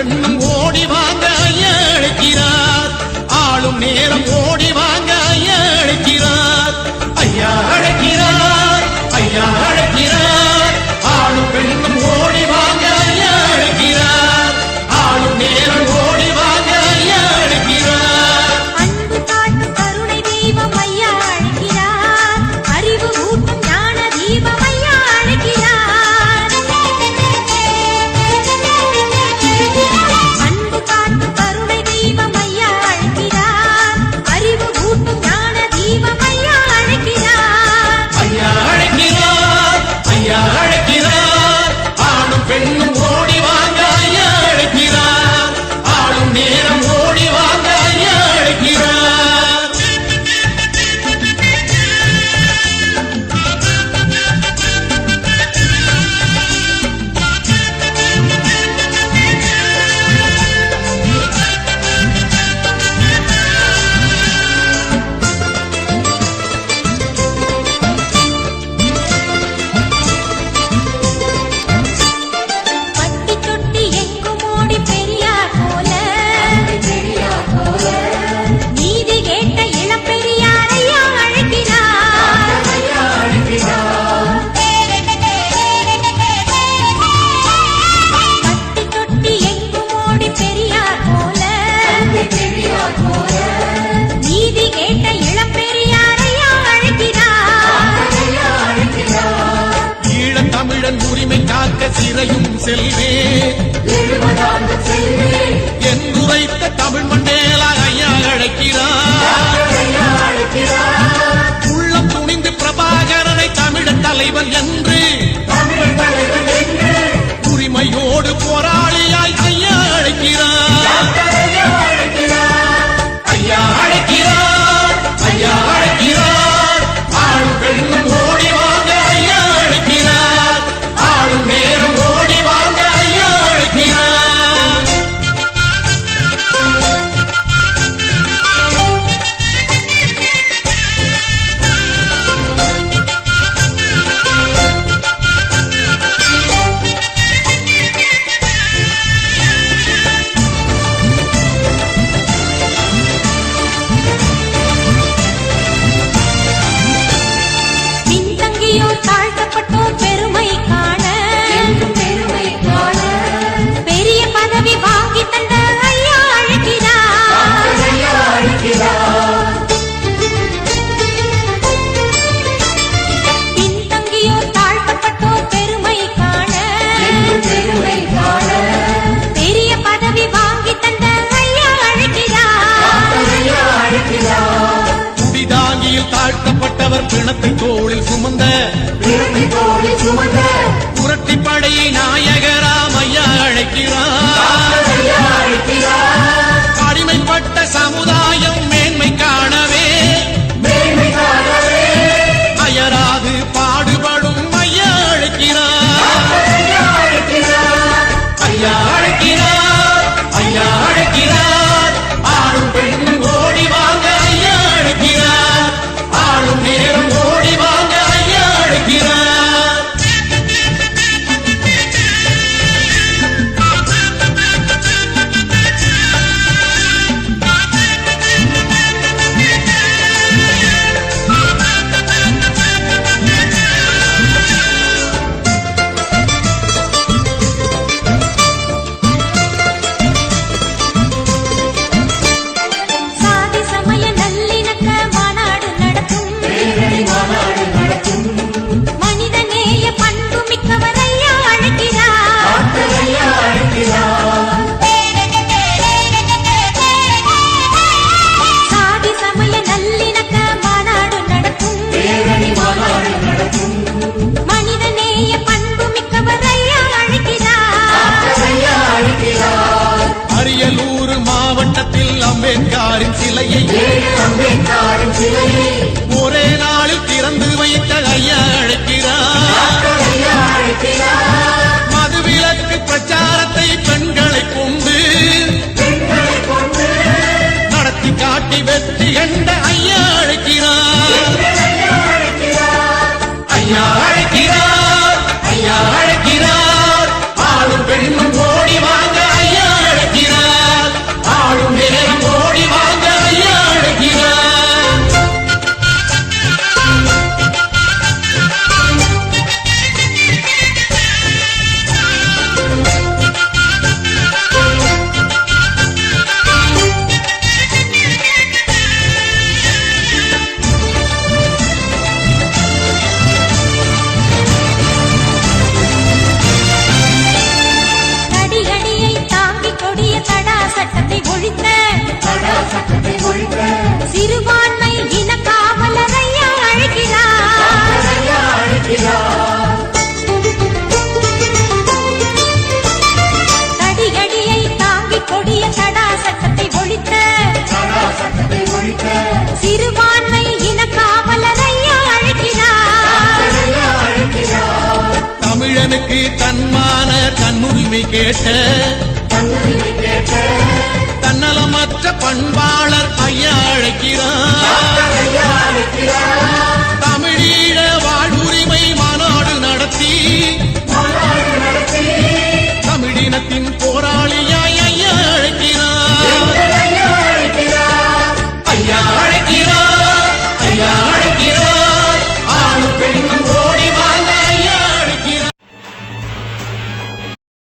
பெண்ணும் ஓடி வாங்க ஐயா அழைக்கிறார். ஆளும் நேரம் ஓடி வாங்க அம்பேத்காரின் சிலையை. அம்பேத்காரின் சிலையை. கேட்ட தன்னலமற்ற பண்பாடு